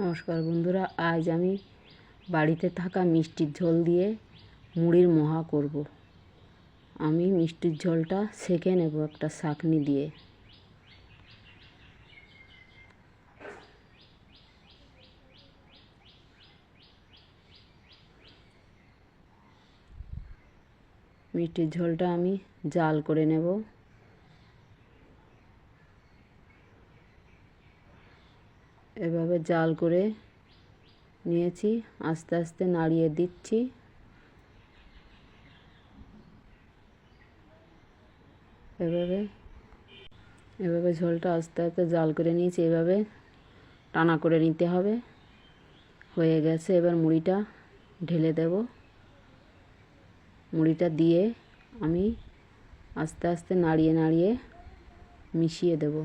নমস্কার বন্ধুরা, আজ আমি বাড়িতে থাকা মিষ্টির ঝোল দিয়ে মুড়ির মহা করব। আমি মিষ্টির ঝোলটা সেঁকে নেব একটা ছাঁকনি দিয়ে। মিষ্টির ঝোলটা আমি জাল করে নেব। এভাবে জাল করে নিয়েছি, আস্তে আস্তে নাড়িয়ে দিচ্ছি। এভাবে এভাবে ঝোলটা আস্তে আস্তে জাল করে নিয়েছি, এভাবে টানা করে নিতে হবে। হয়ে গেছে, এবার মুড়িটা ঢেলে দেব। মুড়িটা দিয়ে আমি আস্তে আস্তে নাড়িয়ে নাড়িয়ে মিশিয়ে দেবো।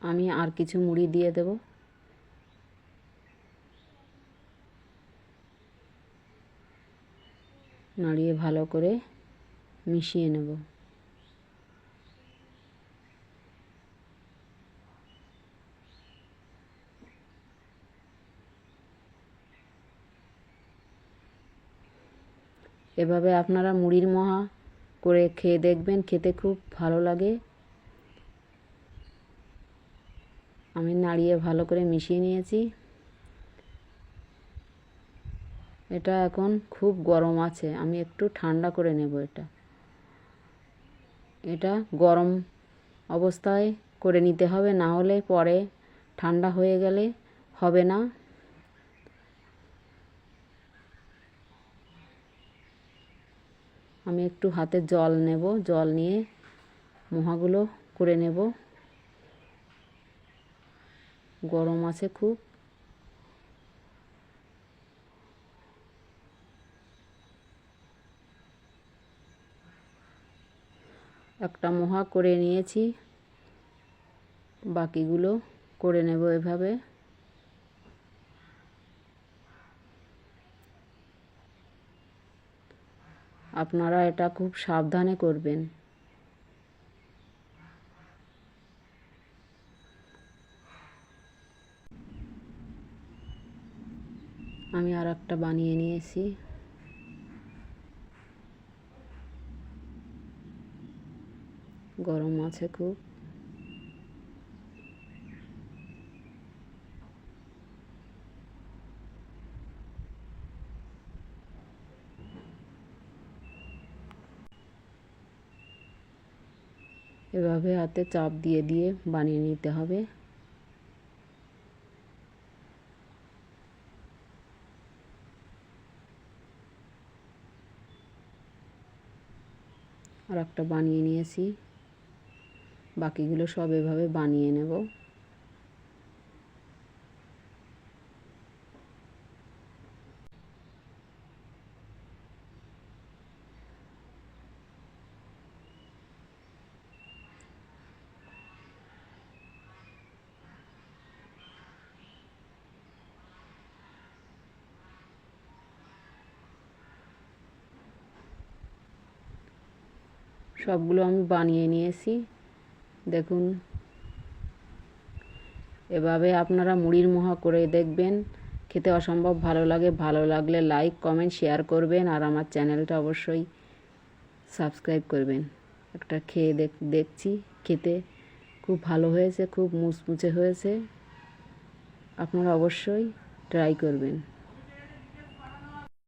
আমি আর কিছু মুড়ি দিয়ে দেব। নাড়িয়ে ভালো করে মিশিয়ে নেব। এভাবে আপনারা মুড়ির মহা করে খেয়ে দেখবেন, খেতে খুব ভালো লাগে। আমি নাড়িয়ে ভালো করে মিশিয়ে নিয়েছি। এটা এখন খুব গরম আছে, আমি একটু ঠান্ডা করে নেব এটা। এটা গরম অবস্থায় করে নিতে হবে, না হলে পরে ঠান্ডা হয়ে গেলে হবে না। আমি একটু হাতে জল নেব, জল নিয়ে মহাগুলো করে নেব। গরম আছে খুব। একটা মহা করে নিয়েছি। বাকিগুলো করে নেব এভাবে। আপনারা এটা খুব সাবধানে করবেন। আমি আর একটা বানিয়ে নিয়েছি। গরম আছে খুব। এভাবে হাতে চাপ দিয়ে দিয়ে বানিয়ে নিতে হবে। আর একটা বানিয়ে নিয়েছি। বাকিগুলো সব এভাবে বানিয়ে নেব। সবগুলো আমি বানিয়ে নিয়েছি। দেখুন। এভাবে আপনারা মুড়ির মোহা করে দেখবেন। খেতে অসম্ভব ভালো লাগে। ভালো লাগলে লাইক কমেন্ট শেয়ার করবেন। আর আমার চ্যানেলটা অবশ্যই সাবস্ক্রাইব করবেন। একটা খেয়ে দেখ, দেখছি। খেতে খুব ভালো হয়েছে, খুব মুচমুচে হয়েছে। আপনারা অবশ্যই ট্রাই করবেন।